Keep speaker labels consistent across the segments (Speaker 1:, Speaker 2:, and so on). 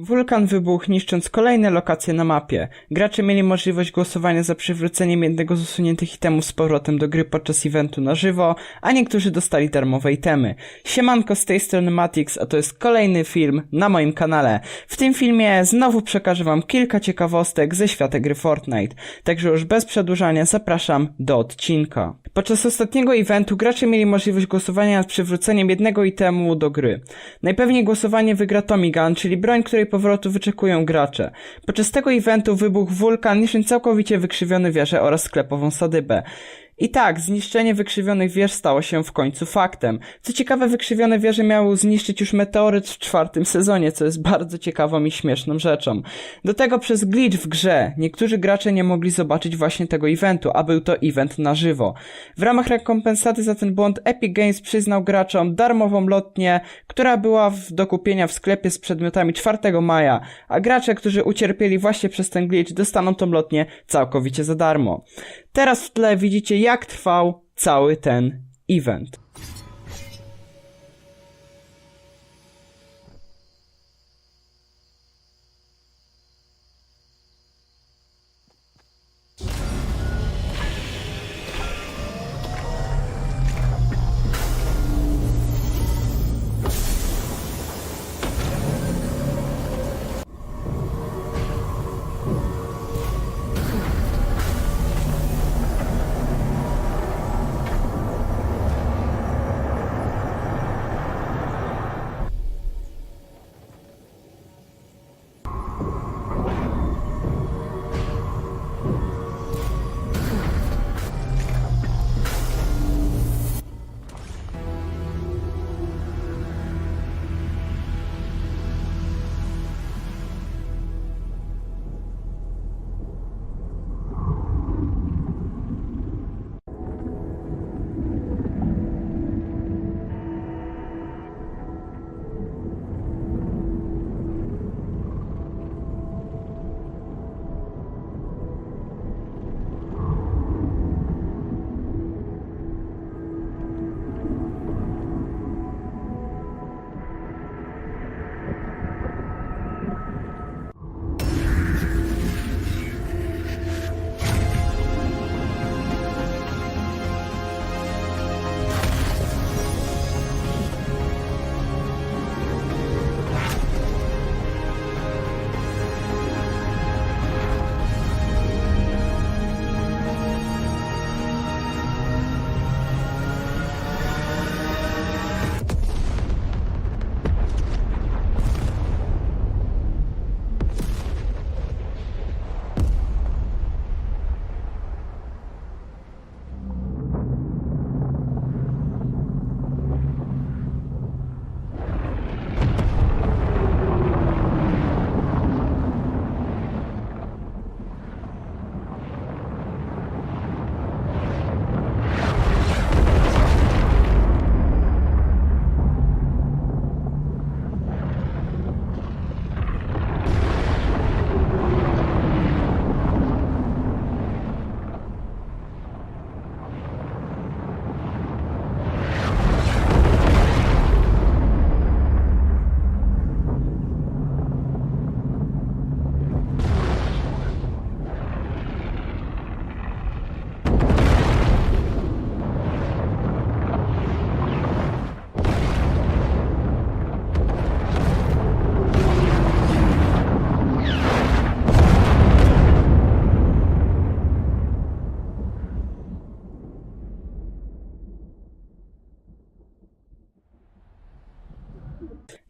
Speaker 1: Wulkan wybuchł, niszcząc kolejne lokacje na mapie. Gracze mieli możliwość głosowania za przywróceniem jednego z usuniętych itemów z powrotem do gry podczas eventu na żywo, a niektórzy dostali darmowe itemy. Siemanko z tej strony Matix, a to jest kolejny film na moim kanale. W tym filmie znowu przekażę wam kilka ciekawostek ze świata gry Fortnite. Także już bez przedłużania zapraszam do odcinka. Podczas ostatniego eventu gracze mieli możliwość głosowania nad przywróceniem jednego itemu do gry. Najpewniej głosowanie wygra Tommy Gun, czyli broń, której powrotu wyczekują gracze. Podczas tego eventu wybuchł wulkan, niszcząc całkowicie wykrzywione wieże oraz sklepową sadybę. I tak, zniszczenie wykrzywionych wież stało się w końcu faktem. Co ciekawe, wykrzywione wieże miały zniszczyć już meteoryt w czwartym sezonie, co jest bardzo ciekawą i śmieszną rzeczą. Do tego przez glitch w grze niektórzy gracze nie mogli zobaczyć właśnie tego eventu, a był to event na żywo. W ramach rekompensaty za ten błąd Epic Games przyznał graczom darmową lotnię, która była do kupienia w sklepie z przedmiotami 4 maja, a gracze, którzy ucierpieli właśnie przez ten glitch, dostaną tą lotnię całkowicie za darmo. Teraz w tle widzicie, jak trwał cały ten event.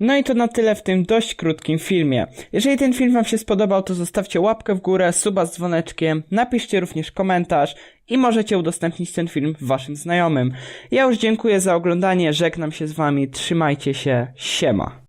Speaker 1: No i to na tyle w tym dość krótkim filmie. Jeżeli ten film Wam się spodobał, to zostawcie łapkę w górę, suba z dzwoneczkiem, napiszcie również komentarz i możecie udostępnić ten film Waszym znajomym. Ja już dziękuję za oglądanie, żegnam się z Wami, trzymajcie się, siema.